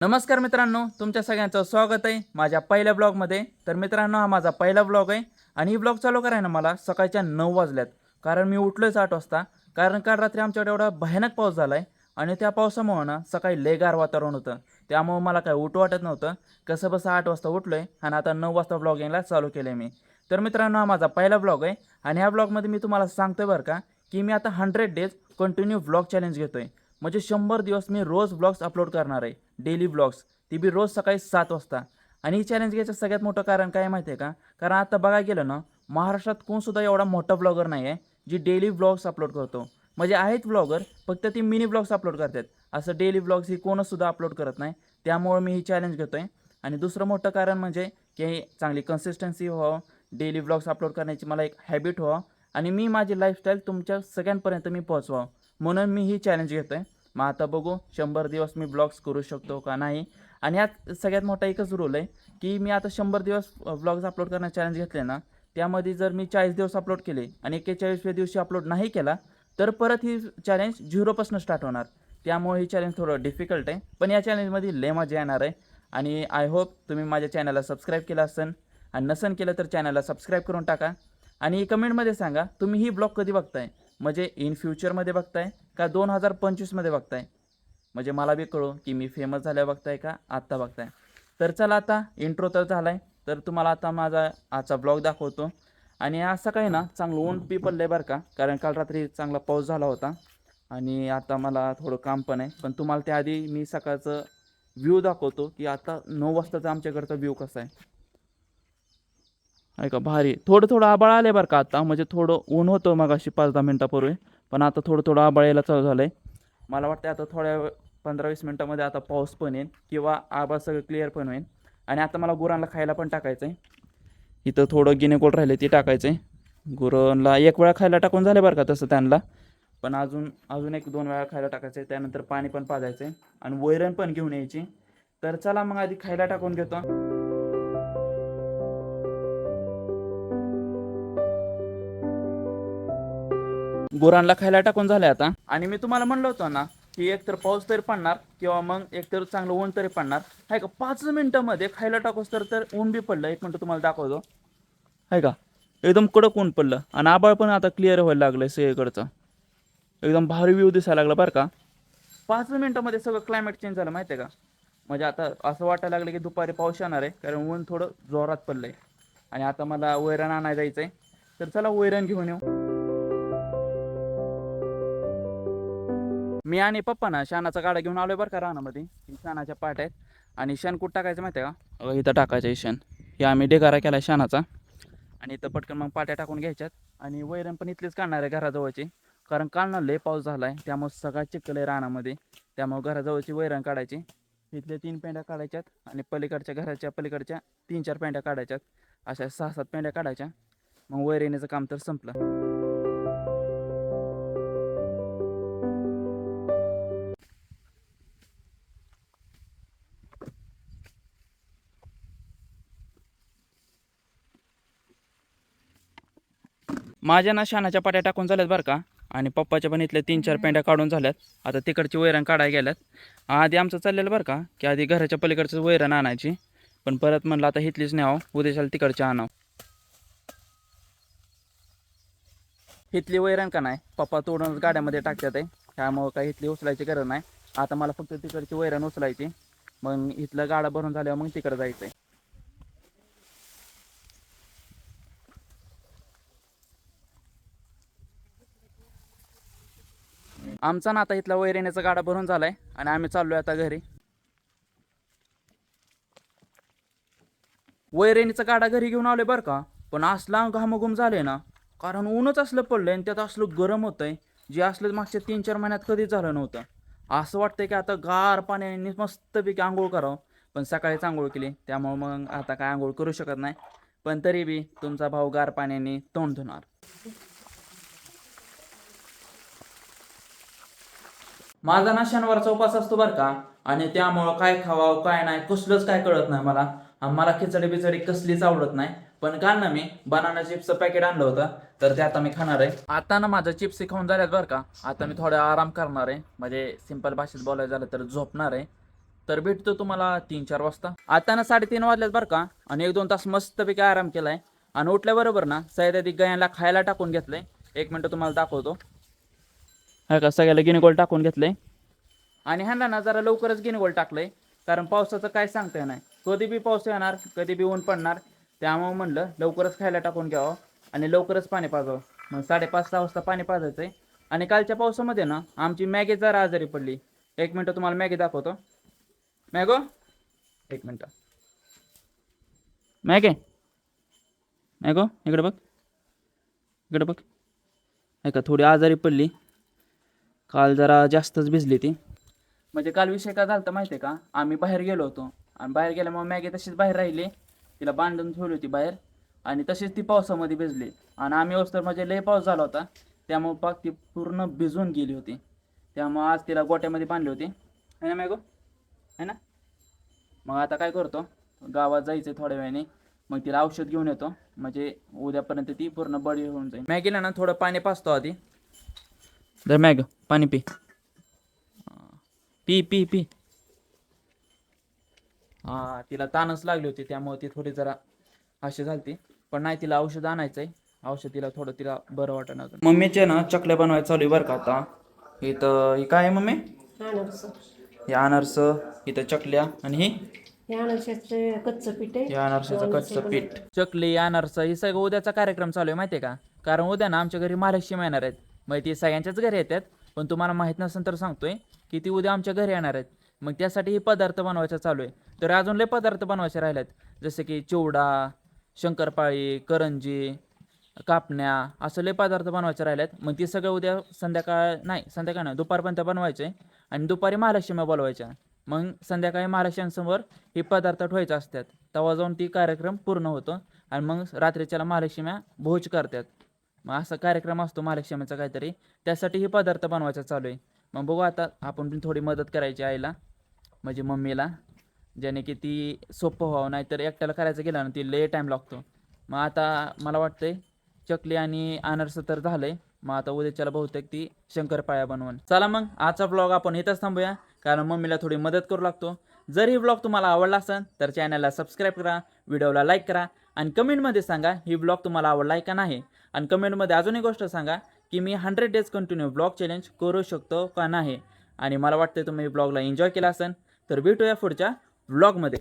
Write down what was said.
नमस्कार मित्रांनो तुमच्या सगळ्यांचं स्वागत आहे माझ्या पहिल्या ब्लॉगमध्ये. तर मित्रांनो हा माझा पहिला ब्लॉग आहे आणि ही ब्लॉग चालू करायला मला सकाळच्या नऊ वाजल्यात. कारण मी उठलोच आठ वाजता. कारण काल रात्री आमच्याकडे एवढा भयानक पाऊस झाला आहे आणि त्या पावसामुळं ना सकाळी लेगार वातावरण होतं. त्यामुळं मला काय उठू वाटत नव्हतं. कसं बसं आठ वाजता उठलो आहे आणि आता नऊ वाजता ब्लॉगिंगला चालू केलं आहे मी. तर मित्रांनो हा माझा पहिला ब्लॉग आहे आणि ह्या ब्लॉगमध्ये मी तुम्हाला सांगतोय बरं का की मी आता hundred days continue blog challenge घेतो आहे म्हणजे शंभर दिवस मी रोज ब्लॉग्स अपलोड करणार आहे. डेली ब्लॉग्स ती बी रोज सकाळी सात वाजता. आणि ही चॅलेंज घ्यायचं सगळ्यात मोठं कारण काय माहिती आहे का? कारण आता बघायला गेलं ना महाराष्ट्रात कोणसुद्धा एवढा मोठा ब्लॉगर नाही आहे जी डेली ब्लॉग्स अपलोड करतो. म्हणजे आहेत ब्लॉगर फक्त ती मिनी ब्लॉग्स अपलोड करतात. असं डेली ब्लॉग्स ही कोणसुद्धा अपलोड करत नाही. त्यामुळे मी ही चॅलेंज घेतो आहे आणि दुसरं मोठं कारण म्हणजे की चांगली कन्सिस्टन्सी व्हावं डेली ब्लॉग्स अपलोड करण्याची मला एक हॅबिट व्हावं. आणि मी माझी लाईफस्टाईल तुमच्या सगळ्यांपर्यंत मी पोहोचवावं. म्हणून मी ही चॅलेंज घेतो आहे मग आता बघू शंभर दिवस मी ब्लॉग्स करू शकतो का नाही? आणि यात सगळ्यात मोठा एकच रूल आहे की मी आता शंभर दिवस ब्लॉग्स अपलोड करण्याचे चॅलेंज घेतले ना त्यामध्ये जर मी चाळीस दिवस अपलोड केले आणि एक्केचाळीसव्या दिवशी अपलोड नाही केला तर परत ही चॅलेंज झिरोपासून स्टार्ट होणार. त्यामुळे ही चॅलेंज थोडं डिफिकल्ट आहे. पण या चॅलेंजमध्ये लय मजा येणार आहे. आणि आय होप तुम्ही माझ्या चॅनलला सबस्क्राईब केलं असेल आणि नसन केलं तर चॅनलला सबस्क्राईब करून टाका. आणि कमेंटमध्ये सांगा तुम्ही ही ब्लॉग कधी बघताय? म्हणजे इन फ्युचरमध्ये बघताय? का दोन हजार पंचवीसमध्ये बघताय? म्हणजे मला बी कळू की मी फेमस झाल्या बघताय का आत्ता बघताय. तर चला आता इंट्रो तर झाला आहे तर तुम्हाला आता माझा आजचा ब्लॉग दाखवतो. आणि असं काही ना चांगलं ऊन पी पडलं आहे बरं का. कारण काल रात्री चांगला पाऊस झाला होता. आणि आता मला थोडं काम पण आहे. पण तुम्हाला त्याआधी मी सकाळचं व्ह्यू दाखवतो की आता नऊ वाजताचा आमच्याकडचा व्ह्यू कसा आहे. ऐका का भारी. थोडं थोडं आबाळ आले बरं का आता. म्हणजे थोडं ऊन होतं मग अशी पाच दहा मिनटापूर्वी. पण आता थोडं थोडं आबाळ यायला चालू झालं आहे मला वाटतं आता थोड्या पंधरा वीस मिनटामध्ये आता पाऊस पण येईल किंवा आबाळ सगळं क्लिअर पण होईल आणि आता मला गुरांना खायला पण टाकायचं आहे इथं थोडं गिनेकोल राहिले ते टाकायचं आहे गुरांना एक वेळा खायला टाकून झाले बरं का तसं त्यांना. पण अजून अजून एक दोन वेळा खायला टाकायचं आहे त्यानंतर पाणी पण पाजायचं आहे आणि वैरण पण घेऊन यायची. तर चला मग आधी खायला टाकून घेतो. गुरांना खायला टाकून झालं आता. आणि मी तुम्हाला म्हणलं होतं ना की एकतर पाऊस तरी पडणार किंवा मग एकतर चांगलं ऊन तरी पडणार. आहे का? पाच मिनिटामध्ये खायला टाकूस तर तर ऊन बी पडलं. एक मिनटं तुम्हाला दाखवतो. आहे का? एकदम कडक ऊन पडलं. आणि आबाळ पण आता क्लिअर व्हायला लागलं आहे सगळीकडचं. एकदम भारी व्ह्यू दिसायला लागला बरं का? पाच मिनिटामध्ये सगळं क्लायमेट चेंज झालं माहिती आहे का? म्हणजे आता असं वाटायला लागलं की दुपारी पाऊस येणार आहे कारण ऊन थोडं जोरात पडलं आहे आणि आता मला वैरण आणायला जायचं आहे तर चला वैरण घेऊन येऊ. मी आणि पप्पा ना शानाचा गाडा घेऊन आलोय बरं का रानामध्ये. शानाच्या पाट आहेत आणि शेण कुठं टाकायचं माहिती आहे का इथं टाकायचं आहे शेण. हे आम्ही डेगारा केला आहे शानाचा आणि इथं पटकन मग पाट्या टाकून घ्यायच्यात. आणि वैरण पण इथलीच काढणार आहे घराजवळची. कारण काढणार लय पाऊस झाला आहे त्यामुळे सगळा चिखल आहे रानामध्ये. त्यामुळे घराजवळची वैरण काढायची. इथल्या तीन पेंड्या काढायच्यात. आणि पलीकडच्या घराच्या पलीकडच्या तीन चार पेंड्या काढायच्यात. अशा सहा सात पेंड्या काढायच्या. मग वैरणीचं काम तर संपलं. माझ्या ना शानाच्या पाट्या टाकून झाल्यात बरं का. आणि पप्पाच्या पण इथल्या तीन चार पेंड्या काढून झाल्यात. आता तिकडची वैरण काढायला गेल्यात. आधी आमचं चाललेलं बरं का की आधी घराच्या पलीकडचं वैरण आणायची. पण परत म्हणलं आता इथलीच न्यावं उद्याच्याला तिकडची आणावं. इथली वैरण का नाही? पप्पा तोडूनच गाड्यामध्ये टाकतात आहे. त्यामुळं काही इथली उचलायची गरज नाही. आता मला फक्त तिकडची वैरण उचलायची. मग इथलं गाडा भरून झाल्यावर मग तिकडं जायचं आहे आमचा ना आता इथला वैरेण्याचा गाडा भरून झालाय आणि आम्ही चाललोय आता घरी. वैरेणीचा गाडा घरी घेऊन आलोय बरं का? पण असला घामघुम झाले ना. कारण ऊनच असलं पडलंय आणि त्यात असलं गरम होतंय जे असलं मागच्या तीन चार महिन्यात कधीच झालं नव्हतं. असं वाटतंय की आता गार पाण्याने मस्तपैकी आंघोळ करावं. पण सकाळीच आंघोळ केली त्यामुळे मग आता काय आंघोळ करू शकत नाही. पण तरी बी तुमचा भाऊ गार पाण्याने तोंड धुणार. माझा ना शनिवारचा उपास असतो बरं का. आणि त्यामुळं काय खावावं काय नाही कसलंच काय कळत नाही मला. मला खिचडी बिचडी कसलीच आवडत नाही. पण काल ना मी बनाना चिप्सचं पॅकेट आणलं होतं तर ते आता मी खाणार आहे. आता ना माझं चिप्स खाऊन झाल्यात बरं का. आता मी थोडा आराम करणार आहे. म्हणजे सिंपल भाषेत बोलायचं झालं तर झोपणार आहे. तर भेटतो तुम्हाला तीन चार वाजता. आता ना साडेतीन वाजल्यात बरं का. आणि एक दोन तास मस्तपैकी आराम केलाय. आणि उठल्याबरोबर ना सह्याद्री गयांना खायला टाकून घेतलंय. एक मिनटं तुम्हाला दाखवतो. हा का? सगळ्याला गिनीगोल टाकून घेतलंय. आणि ह्यांना ना जरा लवकरच गिनीगोल टाकलंय कारण पावसाचं काय सांगता नाही कधी बी पाऊस येणार कधी बी ऊन पडणार त्यामुळं म्हणलं लवकरच खायला टाकून घ्यावं आणि लवकरच पाणी पाजावं. मग साडेपाच सहा वाजता पाणी पाजायचं आहे आणि कालच्या पावसामध्ये ना आमची मॅगी जरा आजारी पडली. एक मिनटं तुम्हाला मॅगी दाखवतो. मॅगो? एक मिनटं. मॅगे? मॅगो इकडे बघ. इकडे बघ. ऐका थोडी आजारी पडली. काल जरा जास्तच भिजली ती. म्हणजे काल विषय काय झाला माहिती आहे का? आम्ही बाहेर गेलो होतो. आणि बाहेर गेल्यामुळे मॅगी तशीच बाहेर राहिली. तिला बांधून ठेवली होती बाहेर. आणि तशीच ती पावसामध्ये भिजली. आणि आम्ही तर म्हणजे लय पाऊस झाला होता. त्यामुळं पाक ती पूर्ण भिजून गेली होती. त्यामुळं आज तिला गोट्यामध्ये बांधली होती. है ना मॅगो? है ना? मग आता काय करतो? गावात जायचं थोड्या वेळाने. मग तिला औषध घेऊन येतो. म्हणजे उद्यापर्यंत ती पूर्ण बळी होऊन जाईल. मॅगीला ना थोडं पाणी पाचतो आधी. तर मॅग पाणी पी पी पी पी हा तिला ताणच लागली होती त्यामुळे ती थोडी जरा अशी झालती पण नाही तिला औषध आणायचंय औषध तिला थोडं तिला बरं वाटणार मम्मीचे ना चकल्या बनवायचं चालू आहे बरं का आता इथं ही काय आहे मम्मी हे अनारस इथं चकल्या आणि ही कच्चं पीठ आहे अनारसाचं कच्चं पीठ चकली अनारस हे सगळं उद्याचा कार्यक्रम चालू आहे माहिती आहे का कारण उद्या ना आमच्या घरी महालक्ष्मी येणार आहेत म्हणजे मग ती सगळ्यांच्याच घरी येतात. पण तुम्हाला माहीत नसेल तर सांगतोय की ती उद्या आमच्या घरी येणार आहेत. मग त्यासाठी हे पदार्थ बनवायचं चालू आहे. तर अजून लय पदार्थ बनवायचे राहिलेत. जसे की चिवडा शंकरपाळी करंजी कापण्या असं लय पदार्थ बनवायचे राहिलेत. मग ते सगळं उद्या संध्याकाळ नाही संध्याकाळ नाही दुपारपर्यंत बनवायचे आणि दुपारी महालक्ष्मी बोलवायच्या. मग संध्याकाळी महालक्ष्म्यांसमोर हे पदार्थ ठेवायचे असतात. तेव्हा जाऊन ती कार्यक्रम पूर्ण होतो आणि मग रात्रीच्याला महालक्ष्म्या भोज करतात. मग असा कार्यक्रम असतो महालक्ष्मीचा काहीतरी. त्यासाठी हे पदार्थ बनवायचा चालू आहे. मग बघू आता आपण पण थोडी मदत करायची आईला म्हणजे मम्मीला ज्याने की ती सोपं व्हावं नाहीतर एकट्याला करायचं गेलं ना ती लय टाईम लागतो. मग आता मला वाटतंय चकली आणि अनारसं तर झालंय. मग आता उद्याच्याला बहुतेक ती शंकरपाळ्या बनवून चला मग आजचा ब्लॉग आपण इथंच थांबूया. कारण मम्मीला थोडी मदत करू लागतो. जर ही ब्लॉग तुम्हाला आवडला असेल तर चॅनलला सबस्क्राईब करा व्हिडिओला लाईक करा. आणि कमेंटमध्ये सांगा ही ब्लॉग तुम्हाला आवडला आहे का नाही. आणि कमेंटमध्ये अजून एक गोष्ट सांगा की मी hundred days continue blog challenge करू शकतो का नाही. आणि मला वाटते तुम्ही ब्लॉगला एन्जॉय केला असेल तर भेटूया पुढच्या ब्लॉगमध्ये